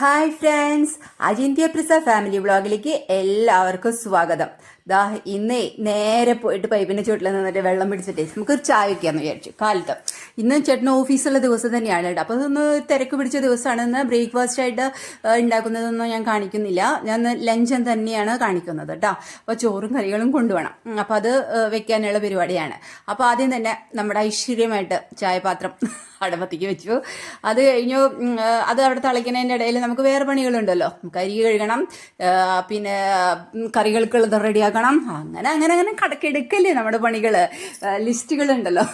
Hi friends Ajinthya Prisa family വ്ളോഗിലേക്ക് എല്ലാവർക്കും സ്വാഗതം. ദാ ഇന്ന് നേരെ പോയിട്ട് പൈപ്പിന്റെ ചുവട്ടിൽ നിന്നിട്ട് വെള്ളം പിടിച്ചിട്ട് നമുക്കൊരു ചായ വയ്ക്കാമെന്ന് വിചാരിച്ചു. കാലത്ത്. ഇന്ന് ചേട്ടൻ ഓഫീസുള്ള ദിവസം തന്നെയാണ് കേട്ടോ. അപ്പോൾ അതൊന്ന് തിരക്ക് പിടിച്ച ദിവസമാണ്. ഇന്ന് ബ്രേക്ക്ഫാസ്റ്റ് ആയിട്ട് ഉണ്ടാക്കുന്നതൊന്നും ഞാൻ കാണിക്കുന്നില്ല. ഞാൻ ലഞ്ച് തന്നെയാണ് കാണിക്കുന്നത് കേട്ടോ. അപ്പോൾ ചോറും കറികളും കൊണ്ടുപോകണം അപ്പോൾ അത് വെക്കാനുള്ള പരിപാടിയാണ്. അപ്പോൾ ആദ്യം തന്നെ നമ്മുടെ ഐശ്വര്യമായിട്ട് ചായപാത്രം അടപ്പത്തേക്ക് വെച്ചു. അത് കഴിഞ്ഞു അത് അവിടെ തളിക്കുന്നതിന്റെ ഇടയിൽ നമുക്ക് വേറെ പണികളുണ്ടല്ലോ. കരി കഴുകണം പിന്നെ കറികൾക്കുള്ളത് റെഡിയാക്കണം. അങ്ങനെ അങ്ങനെ അങ്ങനെ കടക്കെടുക്കല്ലേ നമ്മുടെ പണികൾ. ലിസ്റ്റുകളുണ്ടല്ലോ.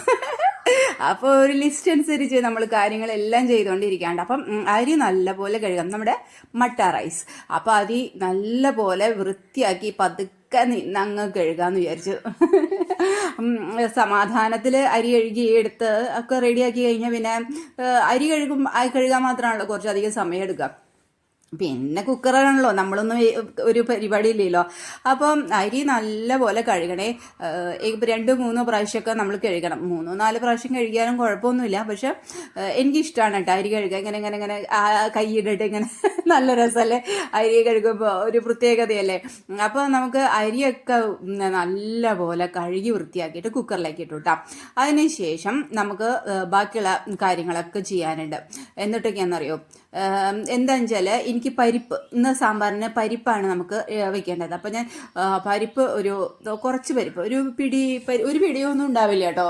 അപ്പോൾ ഒരു ലിസ്റ്റ് അനുസരിച്ച് നമ്മൾ കാര്യങ്ങളെല്ലാം ചെയ്തുകൊണ്ടിരിക്കാണ്ട് അപ്പം അരി നല്ലപോലെ കഴുകാം നമ്മുടെ മട്ട റൈസ്. അപ്പോൾ അരി നല്ലപോലെ വൃത്തിയാക്കി പതുക്കെ നിന്നങ്ങ് കഴുകാമെന്ന് വിചാരിച്ചു. സമാധാനത്തിൽ അരി കഴുകി എടുത്ത് ഒക്കെ റെഡിയാക്കി കഴിഞ്ഞാൽ പിന്നെ അരി കഴുകും കഴുകാൻ മാത്രമാണല്ലോ കുറച്ചധികം സമയം എടുക്കുക പിന്നെ കുക്കറാണല്ലോ നമ്മളൊന്നും ഒരു പരിപാടി ഇല്ലല്ലോ. അപ്പം അരി നല്ലപോലെ കഴുകണേ. രണ്ട് മൂന്നോ പ്രാവശ്യമൊക്കെ നമ്മൾ കഴുകണം. മൂന്നോ നാല് പ്രാവശ്യം കഴുകിയാലും കുഴപ്പമൊന്നുമില്ല. പക്ഷെ എനിക്കിഷ്ടമാണ് കേട്ടോ അരി കഴുകുക ഇങ്ങനെ ഇങ്ങനെ ഇങ്ങനെ കൈ കൈയിട്ടിട്ട് ഇങ്ങനെ നല്ല രസമല്ലേ അരി കഴുകുമ്പോൾ ഒരു പ്രത്യേകതയല്ലേ? അപ്പോൾ നമുക്ക് അരിയൊക്കെ നല്ല നല്ലപോലെ കഴുകി വൃത്തിയാക്കിയിട്ട് കുക്കറിലേക്ക് ഇട്ടു കേട്ടോ അതിനുശേഷം നമുക്ക് ബാക്കിയുള്ള കാര്യങ്ങളൊക്കെ ചെയ്യാനുണ്ട്. എന്നിട്ടൊക്കെയാണെന്നറിയോ എന്താണെന്ന് വെച്ചാൽ എനിക്ക് പരിപ്പ് ഇന്ന് സാമ്പാറിന് പരിപ്പാണ് നമുക്ക് വെക്കേണ്ടത്. അപ്പോൾ ഞാൻ പരിപ്പ് ഒരു കുറച്ച് പരിപ്പ് ഒരു പിടി ഒരു പിടിയൊന്നും ഉണ്ടാവില്ല കേട്ടോ.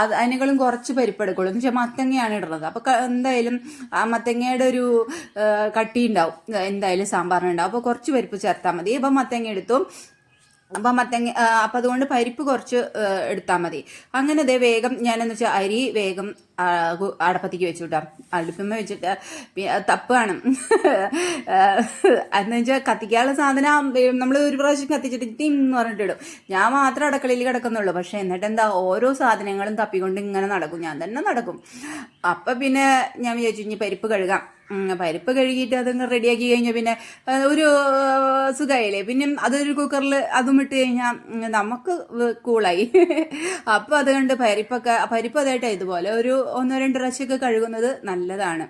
അത് അതിനേക്കാളും കുറച്ച് പരിപ്പ് എടുക്കുള്ളൂ. എന്ന് വെച്ചാൽ മത്തങ്ങയാണ് ഇടുന്നത്. അപ്പോൾ എന്തായാലും ആ മത്തങ്ങയുടെ ഒരു ഏഹ് കട്ടി ഉണ്ടാവും എന്തായാലും സാമ്പാറിനുണ്ടാവും. അപ്പോൾ കുറച്ച് പരിപ്പ് ചേർത്താൽ മതി. ഇപ്പം മത്തങ്ങ എടുത്തു അപ്പം മത്തങ്ങ അപ്പം അതുകൊണ്ട് പരിപ്പ് കുറച്ച് എടുത്താൽ മതി. അങ്ങനെ അതേ വേഗം ഞാനെന്ന് വെച്ചാൽ അരി വേഗം അടപ്പത്തേക്ക് വെച്ചു കേട്ടോ അടുപ്പമ്മ വെച്ചിട്ട് തപ്പാണ്. എന്ന് വെച്ചാൽ കത്തിക്കാനുള്ള സാധനം നമ്മൾ ഒരു പ്രാവശ്യം കത്തിച്ചിട്ട് ടിം എന്ന് പറഞ്ഞിട്ടിടും ഞാൻ മാത്രം അടുക്കളയിൽ കിടക്കുന്നുള്ളൂ. പക്ഷെ എന്നിട്ട് എന്താ ഓരോ സാധനങ്ങളും തപ്പിക്കൊണ്ട് ഇങ്ങനെ നടക്കും. ഞാൻ തന്നെ നടക്കും. അപ്പം പിന്നെ ഞാൻ വിചാരിച്ചു ഇനി പരിപ്പ് കഴുകാം. പരിപ്പ് കഴുകിയിട്ട് അതങ്ങ് റെഡിയാക്കി കഴിഞ്ഞാൽ പിന്നെ ഒരു സുഖമായില്ലേ പിന്നെ അതൊരു കുക്കറിൽ അതും ഇട്ട് കഴിഞ്ഞാൽ നമുക്ക് കൂളായി. അപ്പോൾ അതുകൊണ്ട് പരിപ്പൊക്കെ പരിപ്പ് അതായിട്ട് ഇതുപോലെ ഒരു ഒന്നോ രണ്ട് പ്രാവശ്യമൊക്കെ കഴുകുന്നത് നല്ലതാണ്.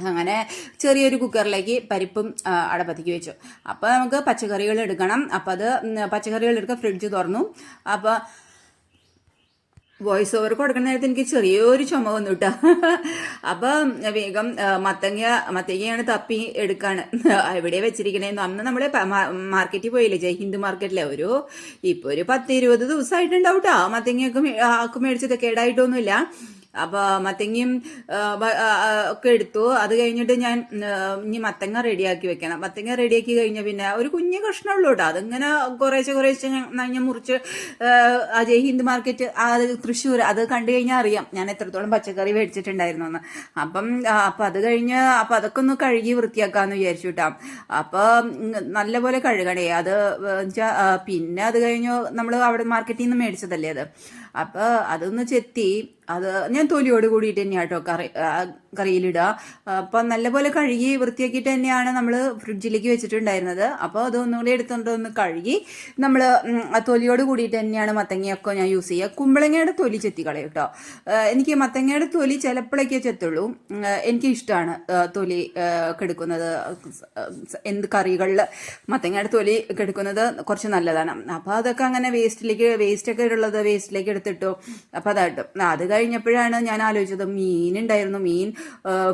അങ്ങനെ ചെറിയൊരു കുക്കറിലേക്ക് പരിപ്പും അടപ്പത്തേക്ക് വെച്ചു. അപ്പോൾ നമുക്ക് പച്ചക്കറികൾ എടുക്കണം. അപ്പോൾ അത് പച്ചക്കറികൾ എടുക്കുക ഫ്രിഡ്ജ് തുറന്നു. അപ്പോൾ വോയിസ് ഓവർ കൊടുക്കുന്ന നേരത്ത് എനിക്ക് ചെറിയൊരു ചുമ വന്നു കേട്ടോ അപ്പം വേഗം മത്തങ്ങ മത്തങ്ങയാണ് തപ്പി എടുക്കാണ്. എവിടെ വെച്ചിരിക്കണേന്ന് അന്ന് നമ്മൾ മാർക്കറ്റിൽ പോയില്ലേ ജയ് ഹിന്ദു മാർക്കറ്റിലെ ഒരു ഇപ്പൊ ഒരു പത്ത് ഇരുപത് ദിവസമായിട്ടുണ്ടാവും കേട്ടോ മത്തങ്ങയൊക്കെ ആക്ക് മേടിച്ചത് കേടായിട്ടൊന്നുമില്ല. അപ്പോൾ മത്തങ്ങയും ഒക്കെ എടുത്തു. അത് കഴിഞ്ഞിട്ട് ഞാൻ ഇനി മത്തങ്ങ റെഡിയാക്കി വെക്കണം. മത്തങ്ങ റെഡിയാക്കി കഴിഞ്ഞ പിന്നെ ഒരു കുഞ്ഞു കഷ്ണമുള്ളൂ കേട്ടോ. അതിങ്ങനെ കുറേശ്ശെ കുറേശ്ശെ ഞാൻ മുറിച്ച് അജയ് ഹിന്ദ് മാർക്കറ്റ് അത് തൃശ്ശൂർ അത് കണ്ടു കഴിഞ്ഞാൽ അറിയാം ഞാൻ എത്രത്തോളം പച്ചക്കറി മേടിച്ചിട്ടുണ്ടായിരുന്നു എന്ന്. അപ്പം അപ്പൊ അത് കഴിഞ്ഞ് അപ്പം അതൊക്കെ ഒന്ന് കഴുകി വൃത്തിയാക്കാന്ന് വിചാരിച്ചു കേട്ടോ. അപ്പൊ നല്ലപോലെ കഴുകണേ. അത് പിന്നെ അത് കഴിഞ്ഞ് നമ്മൾ അവിടെ മാർക്കറ്റിൽ നിന്ന് മേടിച്ചതല്ലേ അത്? അപ്പോൾ അതൊന്ന് ചെത്തി അത് ഞാൻ തൊലിയോട് കൂടിയിട്ട് തന്നെയാണ് കേട്ടോ കറി കറിയിലിടുക. അപ്പം നല്ലപോലെ കഴുകി വൃത്തിയാക്കിയിട്ട് തന്നെയാണ് നമ്മൾ ഫ്രിഡ്ജിലേക്ക് വെച്ചിട്ടുണ്ടായിരുന്നത്. അപ്പോൾ അത് കൂടി എടുത്തുകൊണ്ട് ഒന്ന് കഴുകി നമ്മൾ തൊലിയോട് കൂടിയിട്ട് തന്നെയാണ് മത്തങ്ങയൊക്കെ ഞാൻ യൂസ് ചെയ്യുക. കുമ്പളങ്ങയുടെ തൊലി ചെത്തി കളയും കേട്ടോ. എനിക്ക് മത്തങ്ങയുടെ തൊലി ചിലപ്പോഴേക്കേ ചെത്തുള്ളൂ. എനിക്ക് ഇഷ്ടമാണ് തൊലി കെടുക്കുന്നത്. എന്ത് കറികളിൽ മത്തങ്ങയുടെ തൊലി കെടുക്കുന്നത് കുറച്ച് നല്ലതാണ്. അപ്പോൾ അതൊക്കെ അങ്ങനെ വേസ്റ്റിലേക്ക് വേസ്റ്റൊക്കെ ഉള്ളത് വേസ്റ്റിലേക്ക് എടുത്തിട്ടു. അപ്പോൾ അതായിട്ട് അത് കഴിഞ്ഞപ്പോഴാണ് ഞാൻ ആലോചിച്ചത് മീൻ ഉണ്ടായിരുന്നു. മീൻ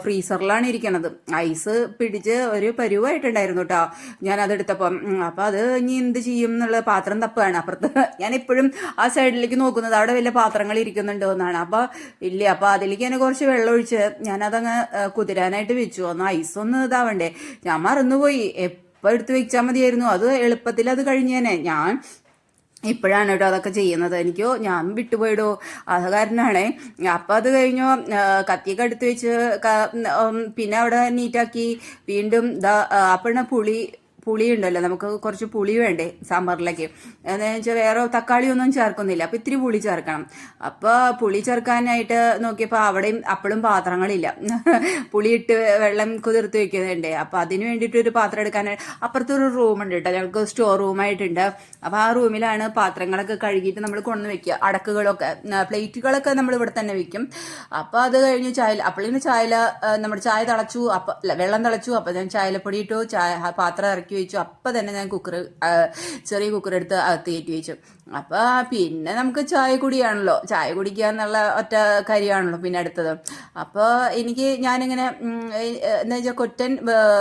ഫ്രീസറിലാണ് ഇരിക്കണത്. ഐസ് പിടിച്ച് ഒരു പരുവായിട്ടുണ്ടായിരുന്നു കേട്ടോ ഞാൻ അതെടുത്തപ്പം അപ്പോൾ അത് ഇനി എന്ത് ചെയ്യും എന്നുള്ള പാത്രം തപ്പാണ് അപ്പുറത്ത് ഞാൻ എപ്പോഴും ആ സൈഡിലേക്ക് നോക്കുന്നത് അവിടെ വലിയ പാത്രങ്ങൾ ഇരിക്കുന്നുണ്ടോ എന്നാണ്. അപ്പോൾ ഇല്ല അപ്പോൾ അതിലേക്ക് തന്നെ കുറച്ച് വെള്ളം ഒഴിച്ച് ഞാനതങ്ങ് കുതിരാനായിട്ട് വെച്ചു. ഒന്ന് ഐസ് ഒന്ന് ഇതാവണ്ടേ. ഞാൻ മറന്നുപോയി. എപ്പോൾ എടുത്ത് വെച്ചാൽ മതിയായിരുന്നു. അത് എളുപ്പത്തിൽ അത് കഴിഞ്ഞേനെ. ഞാൻ ഇപ്പോഴാണ് കേട്ടോ അതൊക്കെ ചെയ്യുന്നത്. എനിക്കോ ഞാൻ വിട്ടുപോയിടോ. അത് കാരണമാണേ അപ്പം അത് കഴിഞ്ഞു കത്തിയൊക്കെ എടുത്ത് വെച്ച് പിന്നെ അവിടെ നീറ്റാക്കി വീണ്ടും ദാ അപ്പോഴാണ് പുളി പുളി ഉണ്ടല്ലോ നമുക്ക് കുറച്ച് പുളി വേണ്ടേ സാമ്പാറിലേക്ക് എന്ന് വെച്ചാൽ വേറെ തക്കാളി ഒന്നും ചേർക്കുന്നില്ല. അപ്പോൾ ഇത്തിരി പുളി ചേർക്കണം. അപ്പോൾ പുളി ചേർക്കാനായിട്ട് നോക്കിയപ്പോൾ അവിടെയും അപ്പോഴും പാത്രങ്ങളില്ല. പുളിയിട്ട് വെള്ളം കുതിർത്ത് വെക്കുന്നുണ്ട്. അപ്പോൾ അതിന് വേണ്ടിയിട്ട് ഒരു പാത്രം എടുക്കാനായിട്ട് അപ്പുറത്തൊരു റൂമുണ്ട് കേട്ടോ. ഞങ്ങൾക്ക് സ്റ്റോർ റൂമായിട്ടുണ്ട്. അപ്പോൾ ആ റൂമിലാണ് പാത്രങ്ങളൊക്കെ കഴുകിയിട്ട് നമ്മൾ കൊണ്ടു വെക്കുക. അടക്കുകളൊക്കെ പ്ലേറ്റുകളൊക്കെ നമ്മൾ ഇവിടെ തന്നെ വെക്കും. അപ്പോൾ അത് കഴിഞ്ഞ് ചായ അപ്പോഴേന്ന് ചായ നമ്മുടെ ചായ തിളച്ചു. അപ്പം വെള്ളം തിളച്ചു. അപ്പോൾ ഞാൻ ചായലപ്പൊടി ഇട്ടു. ചായ പാത്രം ഇറക്കി. വെച്ചു. അപ്പം തന്നെ ഞാൻ കുക്കർ ചെറിയ കുക്കർ എടുത്ത് അകത്ത് കയറ്റി വെച്ചു. അപ്പം പിന്നെ നമുക്ക് ചായ കുടിയാണല്ലോ. ചായ കുടിക്കുക എന്നുള്ള ഒറ്റ കാര്യമാണല്ലോ പിന്നെ അടുത്തത്. അപ്പോൾ എനിക്ക് ഞാനിങ്ങനെ എന്താ വെച്ചാൽ കൊറ്റൻ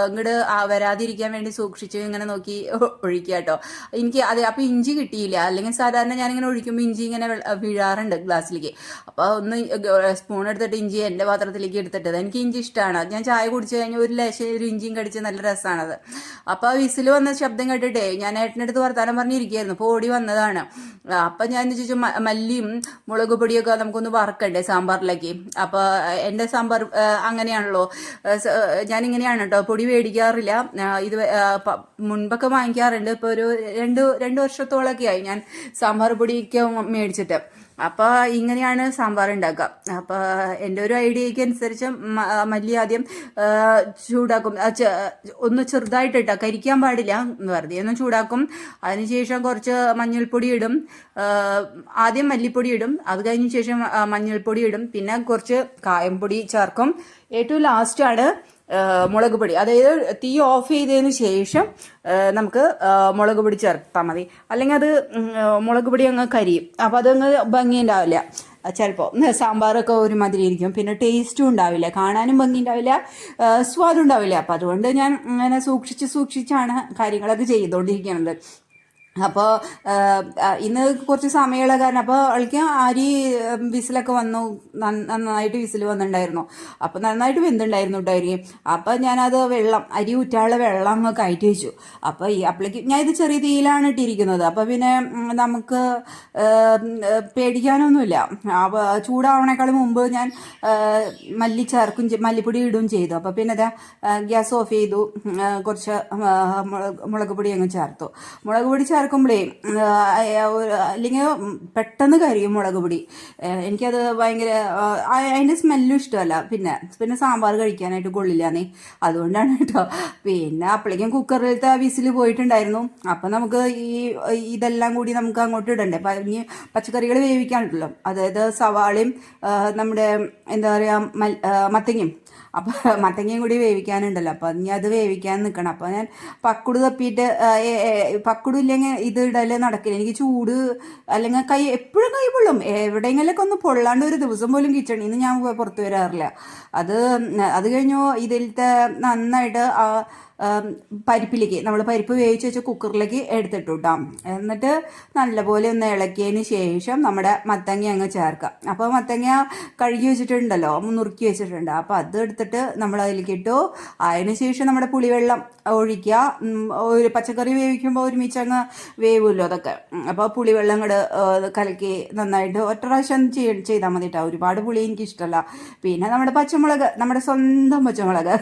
ഇങ്ങോട്ട് വരാതിരിക്കാൻ വേണ്ടി സൂക്ഷിച്ച് ഇങ്ങനെ നോക്കി ഒഴിക്കുക കേട്ടോ. എനിക്ക് അതെ അപ്പോൾ ഇഞ്ചി കിട്ടിയില്ല. അല്ലെങ്കിൽ സാധാരണ ഞാനിങ്ങനെ ഒഴിക്കുമ്പോൾ ഇഞ്ചി ഇങ്ങനെ വീഴാറുണ്ട് ഗ്ലാസ്സിലേക്ക്. അപ്പോൾ ഒന്ന് സ്പൂൺ എടുത്തിട്ട് ഇഞ്ചി എന്റെ പാത്രത്തിലേക്ക് എടുത്തിട്ടത് എനിക്ക് ഇഞ്ചി ഇഷ്ടമാണ് ഞാൻ ചായ കുടിച്ചു കഴിഞ്ഞാൽ ഒരു ലേശം ഒരു ഇഞ്ചിയും കടിച്ച് നല്ല രസമാണത് അപ്പോൾ വിസിൽ വന്ന ശബ്ദം കേട്ടിട്ടേ ഞാൻ ഏട്ടനടുത്ത് വർത്താനം പറഞ്ഞിരിക്കുകയായിരുന്നു അപ്പോൾ ഓടി വന്നതാണ്. അപ്പം ഞാൻ ചോദിച്ചു മല്ലിയും മുളക് പൊടിയൊക്കെ നമുക്കൊന്ന് വറക്കണ്ടേ സാമ്പാറിലേക്ക്? അപ്പോൾ എന്റെ സാമ്പാർ അങ്ങനെയാണല്ലോ. ഞാൻ ഇങ്ങനെയാണ് കേട്ടോ പൊടി മേടിക്കാറില്ല. ഇത് മുൻപൊക്കെ വാങ്ങിക്കാറുണ്ട്. ഇപ്പോൾ ഒരു രണ്ട് രണ്ട് വർഷത്തോളമൊക്കെ ആയി ഞാൻ സാമ്പാർ പൊടിയൊക്കെ മേടിച്ചിട്ട്. അപ്പോൾ ഇങ്ങനെയാണ് സാമ്പാർ ഉണ്ടാക്കുക. അപ്പോൾ എന്റെ ഒരു ഐഡിയയ്ക്ക് അനുസരിച്ച് മല്ലി ആദ്യം ചൂടാക്കും. ഒന്ന് ചെറുതായിട്ട് കരിക്കാൻ പാടില്ല വെറുതെ ഒന്ന് ചൂടാക്കും. അതിനുശേഷം കുറച്ച് മഞ്ഞൾപ്പൊടി ഇടും. ആദ്യം മല്ലിപ്പൊടി ഇടും. അത് കഴിഞ്ഞ ശേഷം മഞ്ഞൾപ്പൊടി ഇടും. പിന്നെ കുറച്ച് കായംപൊടി ചേർക്കും. ഏറ്റവും ലാസ്റ്റാണ് മുളക് പൊടി. അതായത് തീ ഓഫ് ചെയ്തതിന് ശേഷം നമുക്ക് മുളക് പൊടി ചേർത്താൽ മതി. അല്ലെങ്കിൽ അത് മുളക് പൊടി അങ്ങ് കരിയും. അപ്പോൾ അതങ്ങ് ഭംഗി ഉണ്ടാവില്ല ചിലപ്പോൾ സാമ്പാറൊക്കെ ഒരുമാതിരി ഇരിക്കും. പിന്നെ ടേസ്റ്റും ഉണ്ടാവില്ല. കാണാനും ഭംഗി ഉണ്ടാവില്ല സ്വാദും ഉണ്ടാവില്ല. അപ്പം അതുകൊണ്ട് ഞാൻ അങ്ങനെ സൂക്ഷിച്ച് സൂക്ഷിച്ചാണ് കാര്യങ്ങളൊക്കെ ചെയ്തുകൊണ്ടിരിക്കുന്നത്. അപ്പോൾ ഇന്ന് കുറച്ച് സമയമുള്ള കാരണം അപ്പോൾ അവൾക്ക് അരി വിസിലൊക്കെ വന്നു നന്നായിട്ട് വിസിൽ വന്നിട്ടുണ്ടായിരുന്നു. അപ്പോൾ നന്നായിട്ട് വെന്തുണ്ടായിരുന്നു കേട്ടോ അരി. അപ്പോൾ ഞാനത് വെള്ളം അരി ഊറ്റാനുള്ള വെള്ളം അങ്ങ് കയറ്റി വെച്ചു. അപ്പോൾ ഈ അപ്പോഴേക്ക് ഞാൻ ഇത് ചെറിയ തീയിലാണ് ഇട്ടിരിക്കുന്നത്. അപ്പോൾ പിന്നെ നമുക്ക് പേടിക്കാനൊന്നുമില്ല. അപ്പോൾ ചൂടാവണേക്കാളും മുമ്പ് ഞാൻ മല്ലി ചേർക്കും മല്ലിപ്പൊടി ഇടുകയും ചെയ്തു. അപ്പോൾ പിന്നെ അതാ ഗ്യാസ് ഓഫ് ചെയ്തു. കുറച്ച് മുളക് പൊടി അങ്ങ് ചേർത്തു. മുളക് പൊടി ചേർക്കുമ്പോഴേ അല്ലെങ്കിൽ പെട്ടെന്ന് കരിയും മുളക് പൊടി. എനിക്കത് ഭയങ്കര അതിന്റെ സ്മെല്ലും ഇഷ്ടമല്ല. പിന്നെ പിന്നെ സാമ്പാർ കഴിക്കാനായിട്ട് കൊള്ളില്ലാന്നേ. അതുകൊണ്ടാണ് കേട്ടോ. പിന്നെ അപ്പോഴേക്കും കുക്കറിലത്തെ വിസിൽ പോയിട്ടുണ്ടായിരുന്നു. അപ്പം നമുക്ക് ഈ ഇതെല്ലാം കൂടി നമുക്ക് അങ്ങോട്ട് ഇടണ്ടേ? ഇനി പച്ചക്കറികൾ വേവിക്കാനുണ്ടല്ലോ അതായത് സവാളയും നമ്മുടെ എന്താ പറയുക മത്തങ്ങയും അപ്പം മത്തങ്ങയും കൂടി വേവിക്കാനുണ്ടല്ലോ. അപ്പൊ ഇനി അത് വേവിക്കാൻ നിൽക്കണം അപ്പൊ ഞാൻ പക്കുട് തപ്പിയിട്ട് പക്കുടു ഇല്ലെങ്കിൽ ഇത് ഇടൽ നടക്കില്ല. എനിക്ക് ചൂട് അല്ലെങ്കിൽ കൈ എപ്പോഴും കൈ പൊള്ളും. എവിടെയെങ്കിലൊക്കെ ഒന്ന് പൊള്ളാണ്ട് ഒരു ദിവസം പോലും കിച്ചണിൽ നിന്ന് ഞാൻ പുറത്ത് വരാറില്ല. അത് അത് കഴിഞ്ഞു ഇതിലത്തെ നന്നായിട്ട് ആം, പരിപ്പിലേക്ക് നമ്മൾ പരിപ്പ് വേവിച്ച് വെച്ച കുക്കറിലേക്ക് എടുത്തിട്ടു എന്നിട്ട് നല്ലപോലെ ഒന്ന് ഇളക്കിയതിന് ശേഷം നമ്മുടെ മത്തങ്ങ അങ്ങ് ചേർക്കാം. അപ്പോൾ മത്തങ്ങ കഴുകി വെച്ചിട്ടുണ്ടല്ലോ നുറുക്കി വെച്ചിട്ടുണ്ട്. അപ്പോൾ അത് എടുത്തിട്ട് നമ്മൾ അതിലേക്ക് ഇട്ടു. അതിന് ശേഷം നമ്മുടെ പുളിവെള്ളം ഒഴിക്കുക. ഒരു പച്ചക്കറി വേവിക്കുമ്പോൾ ഒരുമിച്ച് അങ്ങ് വേവുമല്ലോ അതൊക്കെ. അപ്പോൾ പുളിവെള്ളം അങ്ങോട്ട് കലക്കി നന്നായിട്ട് ഒറ്റ പ്രാവശ്യം ചെയ്- ചെയ്താൽ മതി കേട്ടോ ഒരുപാട് പുളി എനിക്ക് ഇഷ്ടമല്ല പിന്നെ നമ്മുടെ പച്ചമുളക് നമ്മുടെ സ്വന്തം പച്ചമുളക്.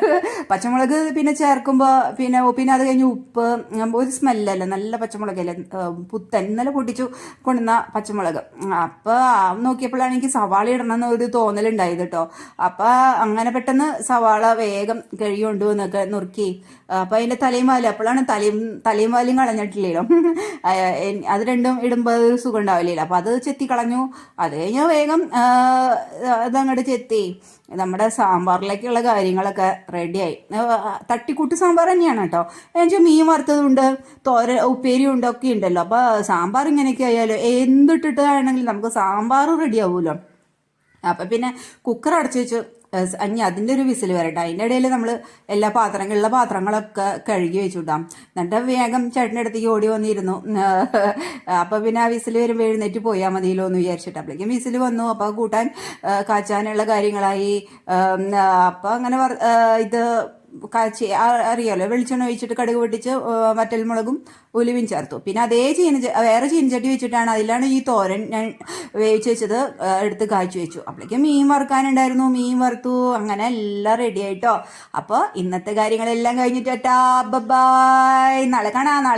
പച്ചമുളക് പിന്നെ ചേർക്കുമ്പോൾ പിന്നെ പിന്നെ അത് കഴിഞ്ഞ് ഉപ്പ് ഒരു സ്മെല്ലല്ല നല്ല പച്ചമുളകല്ലേ പുത്തൻ. ഇന്നലെ പൊട്ടിച്ചു കൊണ്ടുവന്ന പച്ചമുളക്. അപ്പോൾ നോക്കിയപ്പോഴാണ് എനിക്ക് സവാള ഇടണം എന്ന് ഒരു തോന്നലുണ്ടായത് കേട്ടോ. അപ്പോൾ അങ്ങനെ പെട്ടെന്ന് സവാള വേഗം കഴുകി കൊണ്ടുവന്നൊക്കെ നുറുക്കി. അപ്പോൾ അതിന്റെ തലയും വാലും അപ്പോഴാണ് തലയും തലയും വാലും കളഞ്ഞിട്ടില്ലല്ലോ അത് രണ്ടും ഇടുമ്പോൾ ഒരു സുഖം ഉണ്ടാവില്ലല്ലോ അപ്പോൾ അത് ചെത്തി കളഞ്ഞു അത് കഴിഞ്ഞ് വേഗം അതങ്ങോട്ട് ചെത്തി. നമ്മുടെ സാമ്പാറിലേക്കുള്ള കാര്യങ്ങളൊക്കെ റെഡിയായി. തട്ടിക്കൂട്ട് സാമ്പാർ തന്നെയാണ് കേട്ടോ. എന്നുവെച്ചാൽ മീൻ വറുത്തതുണ്ട് തോര ഉപ്പേരി ഉണ്ട് ഒക്കെ ഉണ്ടല്ലോ. അപ്പോൾ സാമ്പാർ ഇങ്ങനെയൊക്കെ ആയാലോ? എന്തിട്ടിട്ടാണെങ്കിലും നമുക്ക് സാമ്പാർ റെഡി ആവുമല്ലോ അപ്പം പിന്നെ കുക്കർ അടച്ചു വെച്ചു അഞ്ഞി അതിന്റെ ഒരു വിസിൽ വരട്ടെ. അതിന്റെ ഇടയിൽ നമ്മൾ എല്ലാ പാത്രങ്ങളിലെ പാത്രങ്ങളൊക്കെ കഴുകി വെച്ചുവിടാം എന്നിട്ട് വേഗം ചേട്ടന്റെ അടുത്തേക്ക് ഓടി വന്നിരുന്നു. അപ്പോൾ പിന്നെ ആ വിസിൽ വരുമ്പോൾ എഴുന്നേറ്റ് പോയാൽ മതിയല്ലോ എന്ന് വിചാരിച്ചിട്ട്. അപ്പോഴേക്കും വിസിൽ വന്നു. അപ്പോൾ കൂട്ടാൻ കാച്ചാനുള്ള കാര്യങ്ങളായി. അപ്പോൾ അങ്ങനെ ഇത് കാച്ചി അറിയാലോ വെളിച്ചെണ്ണ ഒഴിച്ചിട്ട് കടുക് പൊട്ടിച്ച് വറ്റൽ മുളകും ഒലിവും ചേർത്തു. പിന്നെ അതേ ചീന വേറെ ചീനച്ചട്ടി വെച്ചിട്ടാണ് അതിലാണ് ഈ തോരൻ ഞാൻ വേവിച്ച് വെച്ചത് എടുത്ത് കാച്ചു വെച്ചു. അപ്പോഴേക്കും മീൻ വറുക്കാനുണ്ടായിരുന്നു മീൻ വറുത്തു അങ്ങനെ എല്ലാം റെഡി ആയിട്ടോ. അപ്പോൾ ഇന്നത്തെ കാര്യങ്ങളെല്ലാം കഴിഞ്ഞിട്ട് ടാ ബൈ. നാളെ കാണാം നാളെ